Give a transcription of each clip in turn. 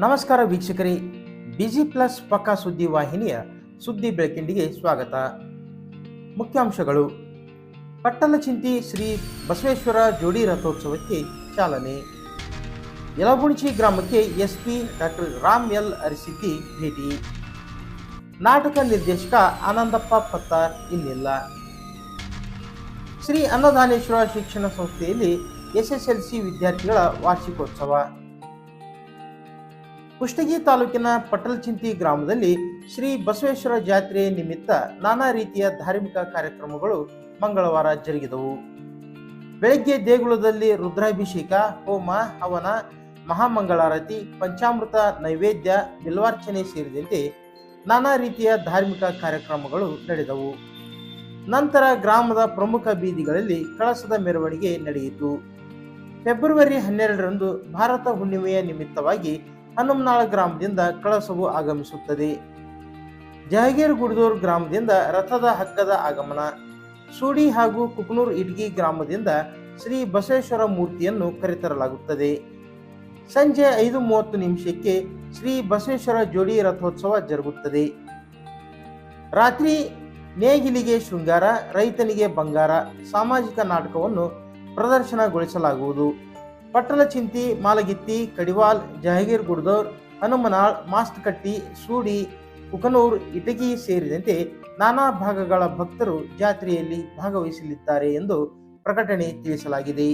ನಮಸ್ಕಾರ ವೀಕ್ಷಕರೇ, busy plus ಪಕ್ಕಾ ಸುದ್ದಿ ವಾಹಿನಿಯ ಸುದ್ದಿ ಬೆಳಕಿಂಡಿಗೆ ಸ್ವಾಗತ. ಮುಖ್ಯಾಂಶಗಳು. ಪಟ್ಟಣಚಿಂತಿ ಶ್ರೀ ಬಸವೇಶ್ವರ ಜೋಡಿ ರಥೋತ್ಸವಕ್ಕೆ ಚಾಲನೆ. ಯಲಬುಣಚಿ ಗ್ರಾಮಕ್ಕೆ SP doctor Ram L Arisiddi ಭೇಟಿ. ನಾಟಕ ನಿರ್ದೇಶಕ ಆನಂದಪ್ಪ ಪತ್ತಾರ್ ಇಲ್ಲಿಲ್ಲ. ಶ್ರೀ ಅನ್ನದಾನೇಶ್ವರ ಶಿಕ್ಷಣ ಸಂಸ್ಥೆಯಲ್ಲಿ ಎಸ್ಎಸ್ಎಲ್ಸಿ ವಿದ್ಯಾರ್ಥಿಗಳ ವಾರ್ಷಿಕೋತ್ಸವ. ಕುಷ್ಟಗಿ ತಾಲೂಕಿನ ಪಟಲ್ಚಿಂತಿ ಗ್ರಾಮದಲ್ಲಿ ಶ್ರೀ ಬಸವೇಶ್ವರ ಜಾತ್ರೆ ನಿಮಿತ್ತ ನಾನಾ ರೀತಿಯ ಧಾರ್ಮಿಕ ಕಾರ್ಯಕ್ರಮಗಳು ಮಂಗಳವಾರ ಜರುಗಿದವು. ಬೆಳಗ್ಗೆ ದೇಗುಲದಲ್ಲಿ ರುದ್ರಾಭಿಷೇಕ, ಹೋಮ, ಹವನ, ಮಹಾಮಂಗಳಾರತಿ, ಪಂಚಾಮೃತ, ನೈವೇದ್ಯ, ಬಿಲ್ವಾರ್ಚನೆ ಸೇರಿದಂತೆ ನಾನಾ ರೀತಿಯ ಧಾರ್ಮಿಕ ಕಾರ್ಯಕ್ರಮಗಳು ನಡೆದವು. ನಂತರ ಗ್ರಾಮದ ಪ್ರಮುಖ ಬೀದಿಗಳಲ್ಲಿ ಕಳಸದ ಮೆರವಣಿಗೆ ನಡೆಯಿತು. ಫೆಬ್ರವರಿ ಹನ್ನೆರಡರಂದು ಭಾರತ ಹುಣ್ಣಿಮೆಯ ನಿಮಿತ್ತವಾಗಿ ಹನುಮನಾಳ ಗ್ರಾಮದಿಂದ ಕಳಸವು ಆಗಮಿಸುತ್ತದೆ. ಜಹಗೀರ್ ಗುಡ್ದೂರ್ ಗ್ರಾಮದಿಂದ ರಥದ ಹಗ್ಗದ ಆಗಮನ. ಸೂಡಿ ಹಾಗೂ ಕುಕನೂರ್ ಇಟ್ಗಿ ಗ್ರಾಮದಿಂದ ಶ್ರೀ ಬಸವೇಶ್ವರ ಮೂರ್ತಿಯನ್ನು ಕರೆತರಲಾಗುತ್ತದೆ. ಸಂಜೆ ಐದು ಮೂವತ್ತು ನಿಮಿಷಕ್ಕೆ ಶ್ರೀ ಬಸವೇಶ್ವರ ಜೋಡಿ ರಥೋತ್ಸವ ಜರುಗುತ್ತದೆ. ರಾತ್ರಿ ನೇಗಿಲಿಗೆ ಶೃಂಗಾರ, ರೈತನಿಗೆ ಬಂಗಾರ, ಸಾಮಾಜಿಕ ನಾಟಕವನ್ನು ಪ್ರದರ್ಶನಗೊಳಿಸಲಾಗುವುದು. ಪಟ್ಟಲಚಿಂತಿ ಮಾಲಗಿತ್ತಿ, ಕಡಿವಾಲ್, ಜಹಗೀರ್ ಗುಡ್ದೋರ್, ಹನುಮನಾಳ್ ಮಾಸ್ತಕಟ್ಟಿ ಸೂಡಿ, ಕುಕನೂರ್ ಇಟಗಿ ಸೇರಿದಂತೆ ನಾನಾ ಭಾಗಗಳ ಭಕ್ತರು ಜಾತ್ರೆಯಲ್ಲಿ ಭಾಗವಹಿಸಲಿದ್ದಾರೆ ಎಂದು ಪ್ರಕಟಣೆ ತಿಳಿಸಲಾಗಿದೆ.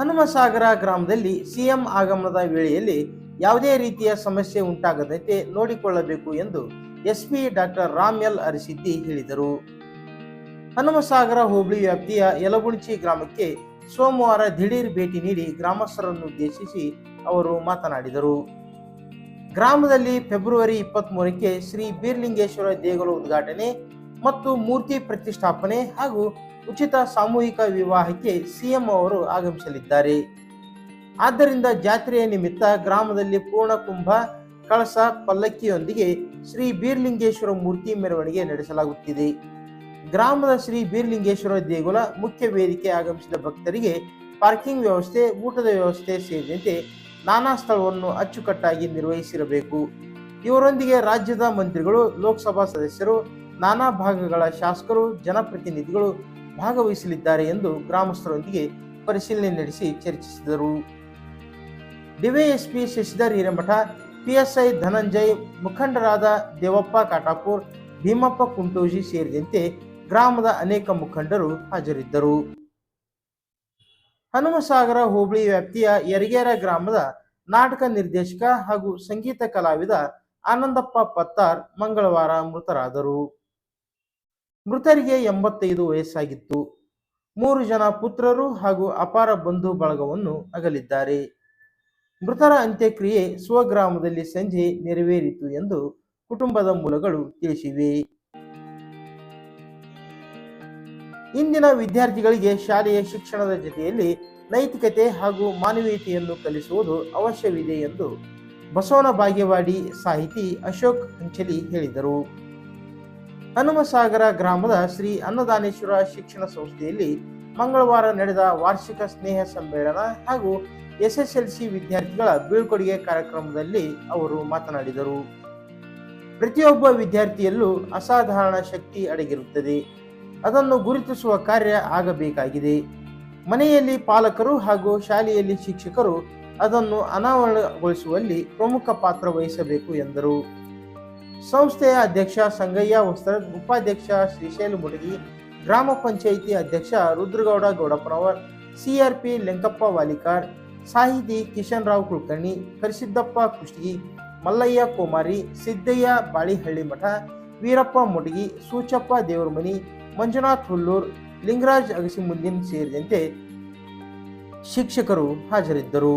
ಹನುಮಸಾಗರ ಗ್ರಾಮದಲ್ಲಿ ಸಿಎಂ ಆಗಮನದ ವೇಳೆಯಲ್ಲಿ ಯಾವುದೇ ರೀತಿಯ ಸಮಸ್ಯೆ ಉಂಟಾಗದಂತೆ ನೋಡಿಕೊಳ್ಳಬೇಕು ಎಂದು SP doctor Ram L Arisiddi ಹೇಳಿದರು. ಹನುಮಸಾಗರ ಹೋಬಳಿ ವ್ಯಾಪ್ತಿಯ ಯಲಗುಣಚಿ ಗ್ರಾಮಕ್ಕೆ ಸೋಮವಾರ ದಿಢೀರ್ ಭೇಟಿ ನೀಡಿ ಗ್ರಾಮಸ್ಥರನ್ನು ಉದ್ದೇಶಿಸಿ ಅವರು ಮಾತನಾಡಿದರು. ಗ್ರಾಮದಲ್ಲಿ ಫೆಬ್ರವರಿ ಇಪ್ಪತ್ತ್ ಮೂರಕ್ಕೆ ಶ್ರೀ ಬೀರ್ಲಿಂಗೇಶ್ವರ ದೇಗುಲ ಉದ್ಘಾಟನೆ ಮತ್ತು ಮೂರ್ತಿ ಪ್ರತಿಷ್ಠಾಪನೆ ಹಾಗೂ ಉಚಿತ ಸಾಮೂಹಿಕ ವಿವಾಹಕ್ಕೆ ಸಿಎಂ ಅವರು ಆಗಮಿಸಲಿದ್ದಾರೆ. ಆದ್ದರಿಂದ ಜಾತ್ರೆಯ ನಿಮಿತ್ತ ಗ್ರಾಮದಲ್ಲಿ ಪೂರ್ಣ ಕುಂಭ, ಕಳಸ, ಪಲ್ಲಕ್ಕಿಯೊಂದಿಗೆ ಶ್ರೀ ಬೀರ್ಲಿಂಗೇಶ್ವರ ಮೂರ್ತಿ ಮೆರವಣಿಗೆ ನಡೆಸಲಾಗುತ್ತಿದೆ. ಗ್ರಾಮದ ಶ್ರೀ ಬೀರ್ಲಿಂಗೇಶ್ವರ ದೇಗುಲ ಮುಖ್ಯ ವೇದಿಕೆ ಆಗಮಿಸಿದ ಭಕ್ತರಿಗೆ ಪಾರ್ಕಿಂಗ್ ವ್ಯವಸ್ಥೆ, ಊಟದ ವ್ಯವಸ್ಥೆ ಸೇರಿದಂತೆ ನಾನಾ ಸ್ಥಳವನ್ನು ಅಚ್ಚುಕಟ್ಟಾಗಿ ನಿರ್ವಹಿಸಿರಬೇಕು. ಇವರೊಂದಿಗೆ ರಾಜ್ಯದ ಮಂತ್ರಿಗಳು, ಲೋಕಸಭಾ ಸದಸ್ಯರು, ನಾನಾ ಭಾಗಗಳ ಶಾಸಕರು, ಜನಪ್ರತಿನಿಧಿಗಳು ಭಾಗವಹಿಸಲಿದ್ದಾರೆ ಎಂದು ಗ್ರಾಮಸ್ಥರೊಂದಿಗೆ ಪರಿಶೀಲನೆ ನಡೆಸಿ ಚರ್ಚಿಸಿದರು. ಡಿವೈಎಸ್ಪಿ ಶಶಿಧರ್ ಹಿರೇಮಠ, ಪಿಎಸ್ಐ ಧನಂಜಯ್ ಮುಖಂಡರಾದ ದೇವಪ್ಪ ಕಾಟಾಪುರ್, ಭೀಮಪ್ಪ ಕುಂಟೋಜಿ ಸೇರಿದಂತೆ ಗ್ರಾಮದ ಅನೇಕ ಮುಖಂಡರು ಹಾಜರಿದ್ದರು. ಹನುಮಸಾಗರ ಹೋಬಳಿ ವ್ಯಾಪ್ತಿಯ ಯರಿಗೇರ ಗ್ರಾಮದ ನಾಟಕ ನಿರ್ದೇಶಕ ಹಾಗೂ ಸಂಗೀತ ಕಲಾವಿದ ಆನಂದಪ್ಪ ಪತ್ತಾರ್ ಮಂಗಳವಾರ ಮೃತರಾದರು. ಮೃತರಿಗೆ ಎಂಬತ್ತೈದು ವಯಸ್ಸಾಗಿತ್ತು. ಮೂರು ಜನ ಪುತ್ರರು ಹಾಗೂ ಅಪಾರ ಬಂಧು ಬಳಗವನ್ನು ಅಗಲಿದ್ದಾರೆ. ಮೃತರ ಅಂತ್ಯಕ್ರಿಯೆ ಸ್ವಗ್ರಾಮದಲ್ಲಿ ಸಂಜೆ ನೆರವೇರಿತು ಎಂದು ಕುಟುಂಬದ ಮೂಲಗಳು ತಿಳಿಸಿವೆ. ಇಂದಿನ ವಿದ್ಯಾರ್ಥಿಗಳಿಗೆ ಶಾಲೆಯ ಶಿಕ್ಷಣದ ಜೊತೆಯಲ್ಲಿ ನೈತಿಕತೆ ಹಾಗೂ ಮಾನವೀಯತೆಯನ್ನು ಕಲಿಸುವುದು ಅವಶ್ಯವಿದೆ ಎಂದು ಬಸವನ ಬಾಗೇವಾಡಿ ಸಾಹಿತಿ ಅಶೋಕ್ ಹಂಚಲಿ ಹೇಳಿದರು. ಹನುಮಸಾಗರ ಗ್ರಾಮದ ಶ್ರೀ ಅನ್ನದಾನೇಶ್ವರ ಶಿಕ್ಷಣ ಸಂಸ್ಥೆಯಲ್ಲಿ ಮಂಗಳವಾರ ನಡೆದ ವಾರ್ಷಿಕ ಸ್ನೇಹ ಸಮ್ಮೇಳನ ಹಾಗೂ ಎಸ್ಎಸ್ಎಲ್ಸಿ ವಿದ್ಯಾರ್ಥಿಗಳ ಬೀಳ್ಕೊಡುಗೆ ಕಾರ್ಯಕ್ರಮದಲ್ಲಿ ಅವರು ಮಾತನಾಡಿದರು. ಪ್ರತಿಯೊಬ್ಬ ವಿದ್ಯಾರ್ಥಿಯಲ್ಲೂ ಅಸಾಧಾರಣ ಶಕ್ತಿ ಅಡಗಿರುತ್ತದೆ. ಅದನ್ನು ಗುರುತಿಸುವ ಕಾರ್ಯ ಆಗಬೇಕಾಗಿದೆ. ಮನೆಯಲ್ಲಿ ಪಾಲಕರು ಹಾಗೂ ಶಾಲೆಯಲ್ಲಿ ಶಿಕ್ಷಕರು ಅದನ್ನು ಅನಾವರಣಗೊಳಿಸುವಲ್ಲಿ ಪ್ರಮುಖ ಪಾತ್ರ ವಹಿಸಬೇಕು ಎಂದರು. ಸಂಸ್ಥೆಯ ಅಧ್ಯಕ್ಷ ಸಂಗಯ್ಯ ವಸ್ತ್ರ ಉಪಾಧ್ಯಕ್ಷ ಶ್ರೀಶೈಲ್ ಮುಡಗಿ, ಗ್ರಾಮ ಪಂಚಾಯಿತಿ ಅಧ್ಯಕ್ಷ ರುದ್ರಗೌಡ ಗೌಡಪ್ಪನವರ್ ಸಿಆರ್ಪಿ ಲಿಂಕಪ್ಪ ವಾಲಿಕಾರ್, ಸಾಹಿತಿ ಕಿಶನ್ ರಾವ್ ಕುಲಕರ್ಣಿ ಕರಿಸಿದ್ದಪ್ಪ ಕುಷ್ಟಗಿ ಮಲ್ಲಯ್ಯ ಕೋಮಾರಿ, ಸಿದ್ದಯ್ಯ ಬಾಳಿಹಳ್ಳಿ ಮಠ, ವೀರಪ್ಪ ಮುಡಗಿ, ಸೂಚಪ್ಪ ದೇವರಮನಿ ಮಂಜುನಾಥ್ ಹುಲ್ಲೂರ್ ಲಿಂಗರಾಜ್ ಅಗಸಿಮುಂದಿನ್ ಸೇರಿದಂತೆ ಶಿಕ್ಷಕರು ಹಾಜರಿದ್ದರು.